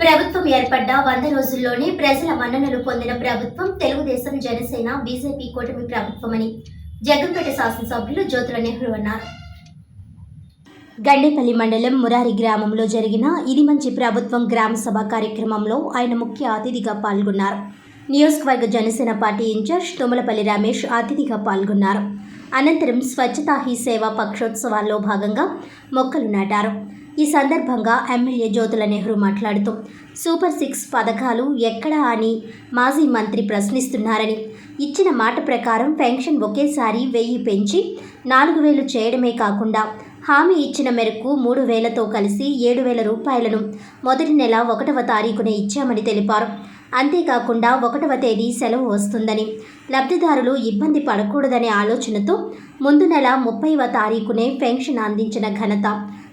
ప్రభుత్వం ఏర్పడ్డ వంద రోజుల్లోనే ప్రజల మన్ననలు పొందిన ప్రభుత్వం తెలుగుదేశం జనసేన బీజేపీ కూటమి ప్రభుత్వమని జగన్పేట శాసనసభ్యులు జ్యోతుల నెహ్రూ అన్నారు. గండేపల్లి మండలం మురారి గ్రామంలో జరిగిన ఇది మంచి ప్రభుత్వం గ్రామ సభ కార్యక్రమంలో ఆయన ముఖ్య అతిథిగా పాల్గొన్నారు. నియోజకవర్గ జనసేన పార్టీ ఇన్ఛార్జ్ తుమ్మలపల్లి రమేష్ అతిథిగా పాల్గొన్నారు. అనంతరం స్వచ్ఛతా హీ సేవ పక్షోత్సవాల్లో భాగంగా మొక్కలు నాటారు. ఈ సందర్భంగా ఎమ్మెల్యే జ్యోతుల నెహ్రూ మాట్లాడుతూ సూపర్ సిక్స్ పథకాలు ఎక్కడా అని మాజీ మంత్రి ప్రశ్నిస్తున్నారని. ఇచ్చిన మాట ప్రకారం పెన్షన్ ఒకేసారి వెయ్యి పెంచి నాలుగు వేలు చేయడమే కాకుండా హామీ ఇచ్చిన మేరకు మూడు వేలతో కలిసి ఏడు వేల రూపాయలను మొదటి నెల ఒకటవ తారీఖున ఇచ్చామని తెలిపారు. అంతేకాకుండా ఒకటవ తేదీ సెలవు వస్తుందని. లబ్ధిదారులు ఇబ్బంది పడకూడదనే ఆలోచనతో ముందు నెల ముప్పైవ తారీఖునే పెన్షన్ అందించిన ఘనత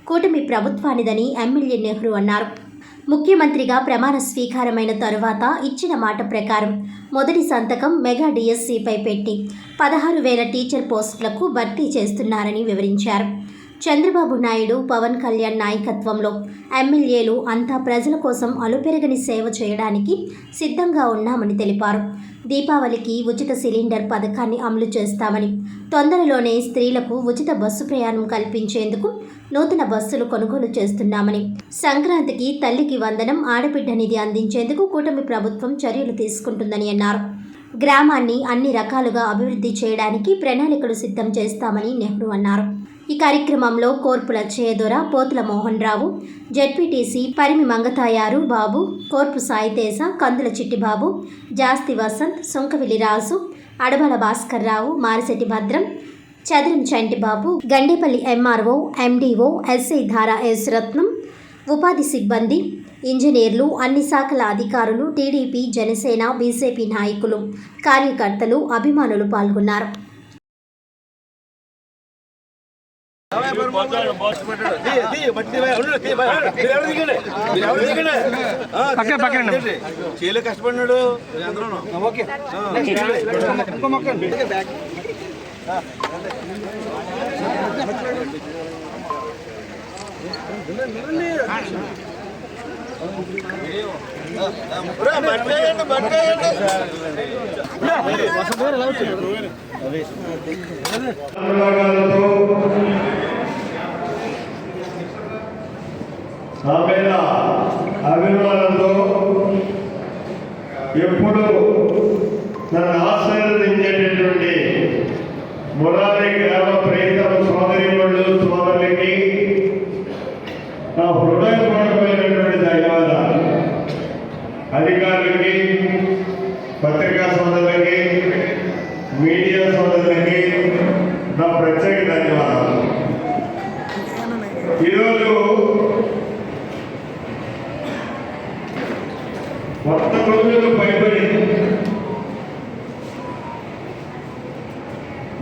కూటమి ప్రభుత్వానిదని ఎమ్మెల్యే నెహ్రూ అన్నారు. ముఖ్యమంత్రిగా ప్రమాణ స్వీకారమైన తరువాత ఇచ్చిన మాట ప్రకారం మొదటి సంతకం మెగా డిఎస్సిపై పెట్టి పదహారు వేల టీచర్ పోస్టులకు భర్తీ చేస్తున్నారని వివరించారు. చంద్రబాబు నాయుడు పవన్ కళ్యాణ్ నాయకత్వంలో ఎమ్మెల్యేలు అంతా ప్రజల కోసం అలుపెరగని సేవ చేయడానికి సిద్ధంగా ఉన్నామని తెలిపారు. దీపావళికి ఉచిత సిలిండర్ పథకాన్ని అమలు చేస్తామని. తొందరలోనే స్త్రీలకు ఉచిత బస్సు ప్రయాణం కల్పించేందుకు నూతన బస్సులు కొనుగోలు చేస్తున్నామని. సంక్రాంతికి తల్లికి వందనం ఆడబిడ్డ నిధి అందించేందుకు కూటమి ప్రభుత్వం చర్యలు తీసుకుంటుందని అన్నారు. గ్రామాన్ని అన్ని రకాలుగా అభివృద్ధి చేయడానికి ప్రణాళికలు సిద్ధం చేస్తామని నెహ్రూ అన్నారు. ఈ కార్యక్రమంలో Korpula Chedora Pothula Mohan Rao ZPTC Parimi Mangatayaru Babu Korpu Saiteja Kandula Chittibabu Jasti Vasanth Sonkavili Raju Adabala Bhaskar Rao Marisetti Bhadram Chadaram Chantibabu Gandepalli MRO MDO SI Dhara S Ratnam ఉపాధి సిబ్బంది ఇంజనీర్లు అన్ని శాఖల అధికారులు TDP Janasena BJP నాయకులు కార్యకర్తలు అభిమానులు పాల్గొన్నారు కష్టపడినాడు ఓకే నా మీద అభిమానంతో ఎప్పుడు నన్ను ఆశీర్వదించేటటువంటి కొత్త రోజులు పైబడి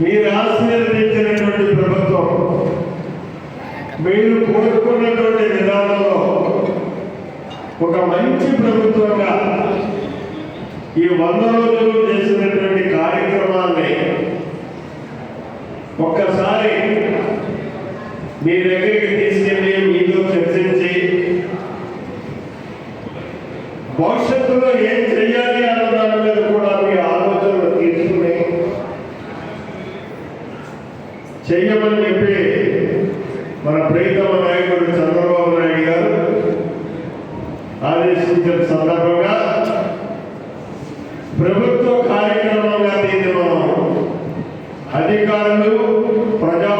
మీరు ఆశీర్వదించినటువంటి ప్రభుత్వం మీరు కోరుకున్నటువంటి విధానంలో ఒక మంచి ప్రభుత్వంగా ఈ వంద రోజులు చేసినటువంటి కార్యక్రమాన్ని ఒక్కసారి మీ దగ్గర ప్రియతమ నాయకుడు చంద్రబాబు నాయుడు గారు ఆదేశించిన సందర్భంగా ప్రభుత్వ కార్యక్రమంగా దీన్ని మనం అధికారులు ప్రజా